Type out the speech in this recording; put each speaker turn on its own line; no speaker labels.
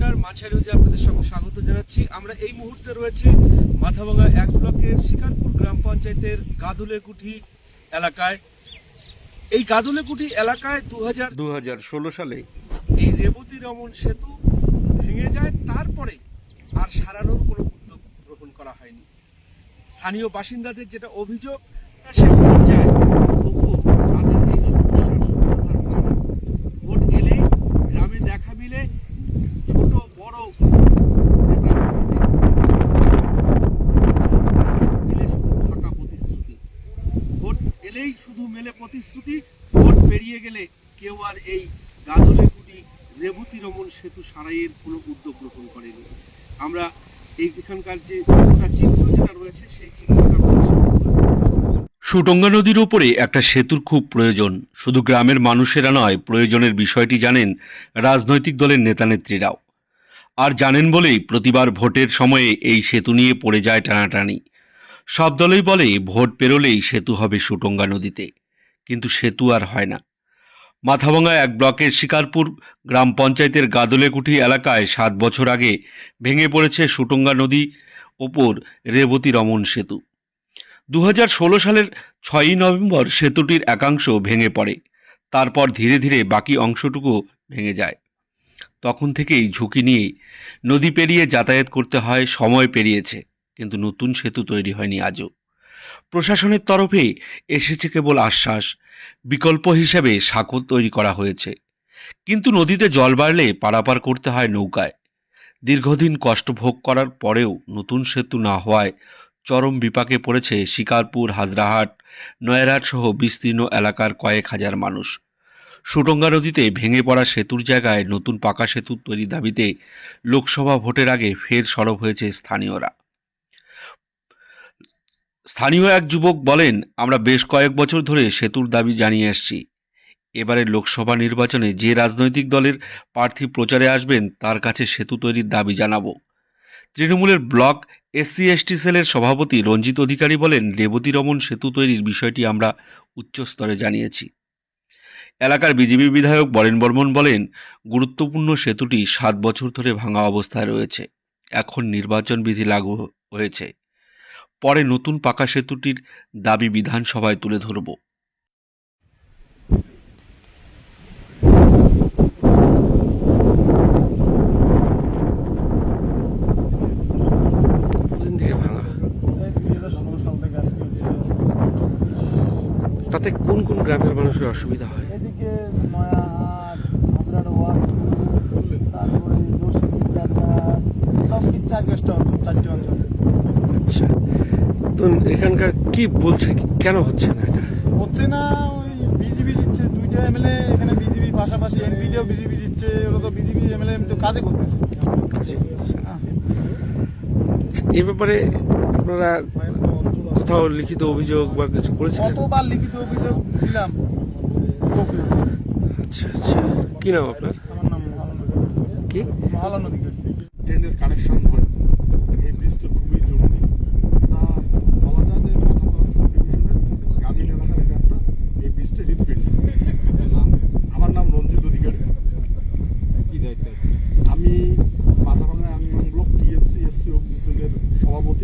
নমস্কার মাছাই নিউজে আপনাদের সঙ্গে স্বাগত জানাচ্ছি। আমরা এই মুহূর্তে রয়েছি মাথাভাঙা এক ব্লকের শিকারপুর গ্রাম পঞ্চায়েতের গাদুলেকুঠি এলাকায়। এই গাদুলেকুঠি এলাকায় দু হাজার
দু হাজার ষোলো সালে
এই রেবতী রমন সেতু ভেঙে যায় তারপরে আর সারানোর কোনো উদ্যোগ গ্রহণ করা হয়নি। স্থানীয় বাসিন্দাদের যেটা অভিযোগ তা সে পর্যায়ে তবুও তাদের এই সমস্যার সমাধান হয় না। ভোট এলেই গ্রামে দেখা মিলে ছোট বড় নেতার মধ্যে মিলে শুধু ফাঁকা প্রতিশ্রুতি ভোট এলেই শুধু মেলে প্রতিশ্রুতি, ভোট পেরিয়ে গেলে কেউ আর এই গাদলেগুড়ি রেবতী রমন সেতু সারাইয়ের কোনো উদ্যোগ গ্রহণ করেনি। আমরা এই এখানকার যে চিত্র যেটা রয়েছে, সেই চিত্রটা।
সুটঙ্গা নদীর উপরে একটা সেতুর খুব প্রয়োজন। শুধু গ্রামের মানুষেরা নয়, প্রয়োজনের বিষয়টি জানেন রাজনৈতিক দলের নেতানেত্রীরাও। আর জানেন বলেই প্রতিবার ভোটের সময়ে এই সেতু নিয়ে পড়ে যায় টানাটানি। সব দলই বলে ভোট পেরোলেই সেতু হবে সুটঙ্গা নদীতে। কিন্তু সেতু আর হয় না। মাথাভাঙা এক ব্লকের শিকারপুর গ্রাম পঞ্চায়েতের গাদলেকুঠি এলাকায় সাত বছর আগে ভেঙে পড়েছে সুটঙ্গা নদী ওপর রেবতী রমন সেতু। দু হাজার ষোলো সালের ছয়ই নভেম্বর সেতুটির একাংশ ভেঙে পড়ে। তারপর ধীরে ধীরে বাকি অংশটুকু ভেঙে যায়। তখন থেকেই ঝুঁকি নিয়ে নদী পেরিয়ে যাতায়াত করতে হয়, সময় পেরিয়েছে। কিন্তু নতুন সেতু তৈরি হয়নি আজও। প্রশাসনের তরফে এসেছে কেবল আশ্বাস, বিকল্প হিসেবে সাঁকো তৈরি করা হয়েছে। কিন্তু নদীতে জল বাড়লে পারাপার করতে হয় নৌকায়। দীর্ঘদিন কষ্ট ভোগ করার পরেও নতুন সেতু না হওয়ায় চরম বিপাকে পড়েছে শিকারপুর, হাজরাহাট নয়রাট সহ বিস্তীর্ণ এলাকার কয়েক হাজার মানুষ। সুটঙ্গা নদীতে ভেঙে পড়া সেতুর জায়গায় নতুন পাকা সেতু তৈরি দাবিতে লোকসভা ভোটের আগে ফের সরব হয়েছে স্থানীয়রা। স্থানীয় এক যুবক বলেন, আমরা বেশ কয়েক বছর ধরে সেতুর দাবি জানিয়ে আসছি এবারের লোকসভা নির্বাচনে যে রাজনৈতিক দলের প্রার্থী প্রচারে আসবেন, তার কাছে সেতু তৈরির দাবি জানাব। তৃণমূলের ব্লক এসসি এসটি সেলের সভাপতি রঞ্জিত অধিকারী বলেন রেবতী রমন সেতু তৈরির বিষয়টি আমরা উচ্চ স্তরে জানিয়েছি। এলাকার বিজেপি বিধায়ক বরেন বর্মন বলেন, গুরুত্বপূর্ণ সেতুটি সাত বছর ধরে ভাঙা অবস্থায় রয়েছে। এখন নির্বাচন বিধি লাগু হয়েছে। পরে নতুন পাকা সেতুটির দাবি বিধানসভায় তুলে ধরব।
তাতে কোন কোন গ্রামের মানুষের অসুবিধা হয়?
এদিকে চার চারটে অঞ্চল।
তো এখানকার কি বলছে? কেন হচ্ছে না এটা?
হচ্ছে না ওই বিজেপি দিচ্ছে দুইটা এমএলএ এখানে বিজেপি পাশাপাশি এমপিটাও বিজেপি দিচ্ছে ওরা তো বিজেপি এমএলএ তো কাজে করতেছে।
না।
হ্যাঁ।
এই ব্যাপারে আপনারা কোথাও লিখিত অভিযোগ বা কিছু করেছিলেন?
কতবার লিখিত অভিযোগ দিলাম।
আচ্ছা আচ্ছা। কি নাম আপনার?
আমার নাম মহালন
কি?
মহালন অধিকারী।
ট্রেনের কানেকশন হয় এই ব্রিজটা খুবই জরুরি। Merci, vous allez vous